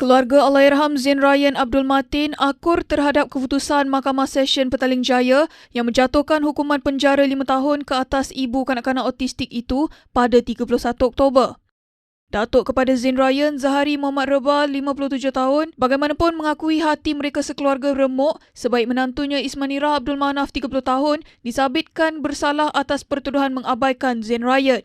Keluarga Allahyarham Zain Ryan Abdul Matin akur terhadap keputusan Mahkamah Session Petaling Jaya yang menjatuhkan hukuman penjara 5 tahun ke atas ibu kanak-kanak autistik itu pada 31 Oktober. Datuk kepada Zain Ryan, Zahari Muhammad Reba, 57 tahun, bagaimanapun mengakui hati mereka sekeluarga remuk sebaik menantunya Ismanira Abdul Manaf, 30 tahun, disabitkan bersalah atas pertuduhan mengabaikan Zain Ryan.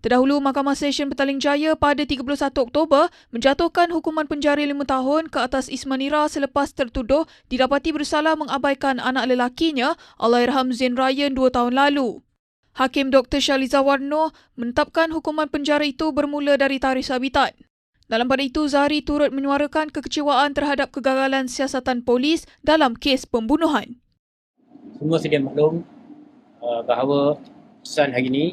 Terdahulu, Mahkamah Session Petaling Jaya pada 31 Oktober menjatuhkan hukuman penjara 5 tahun ke atas Ismanira selepas tertuduh didapati bersalah mengabaikan anak lelakinya, Allahyarham Zain Ryan 2 tahun lalu. Hakim Dr. Shaliza Warno menetapkan hukuman penjara itu bermula dari tarikh sabitan. Dalam pada itu, Zahri turut menyuarakan kekecewaan terhadap kegagalan siasatan polis dalam kes pembunuhan. Semua sedia maklum uh, bahawa keputusan hari ini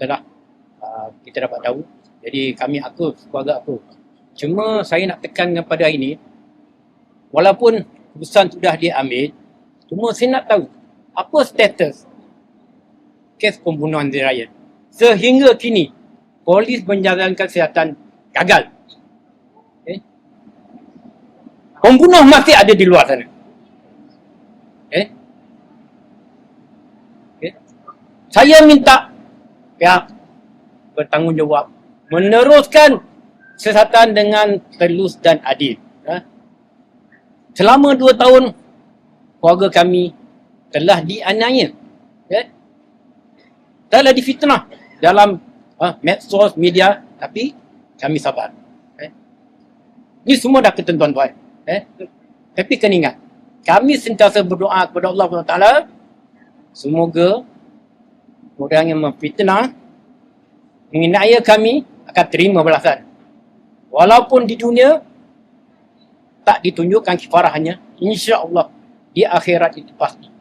telah uh, kita dapat tahu. Jadi kami aku, keluarga aku. Cuma saya nak tekankan pada hari ini, walaupun keputusan sudah diambil, cuma saya nak tahu apa status kes pembunuhan Ryan. Sehingga kini, polis menjalankan kesihatan gagal. Okay. Pembunuh masih ada di luar sana. Okay. Okay. Saya minta pihak bertanggungjawab meneruskan siasatan dengan telus dan adil. Ha? Selama dua tahun, keluarga kami telah dianiaya. Ya? Telah difitnah dalam ha, medsos, media. Tapi kami sabar. Ya? Ini semua dah ketentuan Tuhan. Ya? Tapi kena ingat, kami sentiasa berdoa kepada Allah SWT. Semoga orang yang memfitnah menginaya kami akan terima balasan. Walaupun di dunia tak ditunjukkan kifarahnya, insya Allah di akhirat itu pasti.